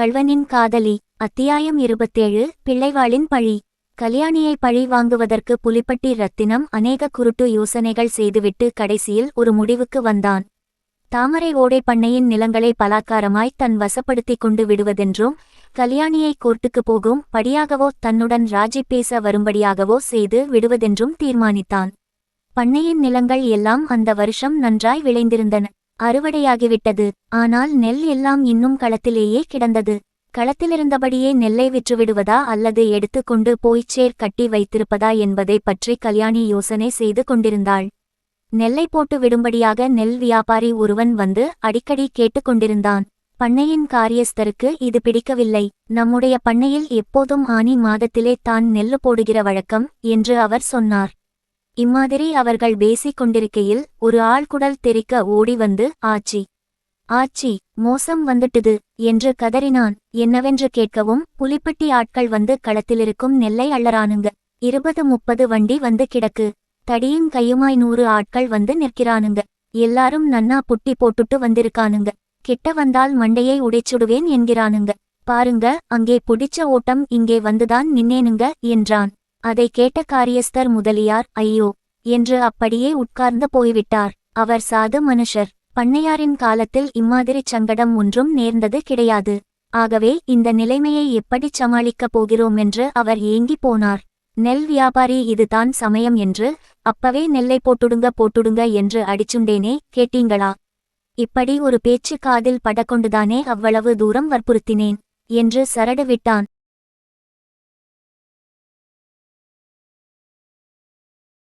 கள்வனின் காதலி அத்தியாயம் இருபத்தேழு பிள்ளைவாளின் பழி. கல்யாணியை பழி வாங்குவதற்கு புலிப்பட்டி ரத்தினம் அநேக குருட்டு யோசனைகள் செய்துவிட்டு கடைசியில் ஒரு முடிவுக்கு வந்தான். தாமரை ஓடை பண்ணையின் நிலங்களை பலாக்காரமாய் தன் வசப்படுத்திக் கொண்டு விடுவதென்றும் கல்யாணியை கோர்ட்டுக்கு போகும் படியாகவோ தன்னுடன் ராஜி பேச வரும்படியாகவோ செய்து விடுவதென்றும் தீர்மானித்தான். பண்ணையின் நிலங்கள் எல்லாம் அந்த வருஷம் நன்றாய் விளைந்திருந்தன. அறுவடையாகிவிட்டது. ஆனால் நெல் எல்லாம் இன்னும் களத்திலேயே கிடந்தது. களத்திலிருந்தபடியே நெல்லை விற்றுவிடுவதா அல்லது எடுத்துக்கொண்டு போய்ச் சேர் கட்டி வைத்திருப்பதா என்பதை பற்றி கல்யாணி யோசனை செய்து கொண்டிருந்தாள். நெல்லை போட்டு விடும்படியாக நெல் வியாபாரி ஒருவன் வந்து அடிக்கடி கேட்டுக்கொண்டிருந்தான் பண்ணையின் காரியஸ்தருக்கு இது பிடிக்கவில்லை. நம்முடைய பண்ணையில் எப்போதும் ஆனி மாதத்திலே தான் நெல்லு போடுகிற வழக்கம்? என்று அவர் சொன்னார். இம்மாதிரி அவர்கள் பேசிக் கொண்டிருக்கையில் ஒரு ஆழ்குடல் தெறிக்க ஓடி வந்து ஆச்சி ஆச்சி மோசம் வந்துட்டுது என்று கதறினான். என்னவென்று கேட்கவும் புலிப்பட்டி ஆட்கள் வந்து களத்திலிருக்கும் நெல்லை அள்ளறானுங்க. இருபது முப்பது வண்டி வந்து கிடக்கு. தடியும் கையுமாய் நூறு ஆட்கள் வந்து நிற்கிறானுங்க. எல்லாரும் நன்னா புட்டி போட்டுட்டு வந்திருக்கானுங்க. கிட்ட வந்தால் மண்டையை உடைச்சுடுவேன் என்கிறானுங்க. பாருங்க அங்கே புடிச்ச ஓட்டம் இங்கே வந்துதான் நின்னேனுங்க என்றான். அதை கேட்ட காரியஸ்தர் முதலியார் ஐயோ என்று அப்படியே உட்கார்ந்து போய்விட்டார். அவர் சாது மனுஷர். பண்ணையாரின் காலத்தில் இம்மாதிரிச் சங்கடம் ஒன்றும் நேர்ந்தது கிடையாது. ஆகவே இந்த நிலைமையை எப்படிச் சமாளிக்கப் போகிறோம் என்று அவர் ஏங்கி போனார். நெல் வியாபாரி இதுதான் சமயம் என்று. அப்பவே நெல்லை போட்டுடுங்க போட்டுடுங்க என்று அடிச்சுண்டேனே கேட்டீங்களா? இப்படி ஒரு பேச்சு காதில் படக்கொண்டுதானே அவ்வளவு தூரம் வற்புறுத்தினேன் என்று சரடு விட்டான்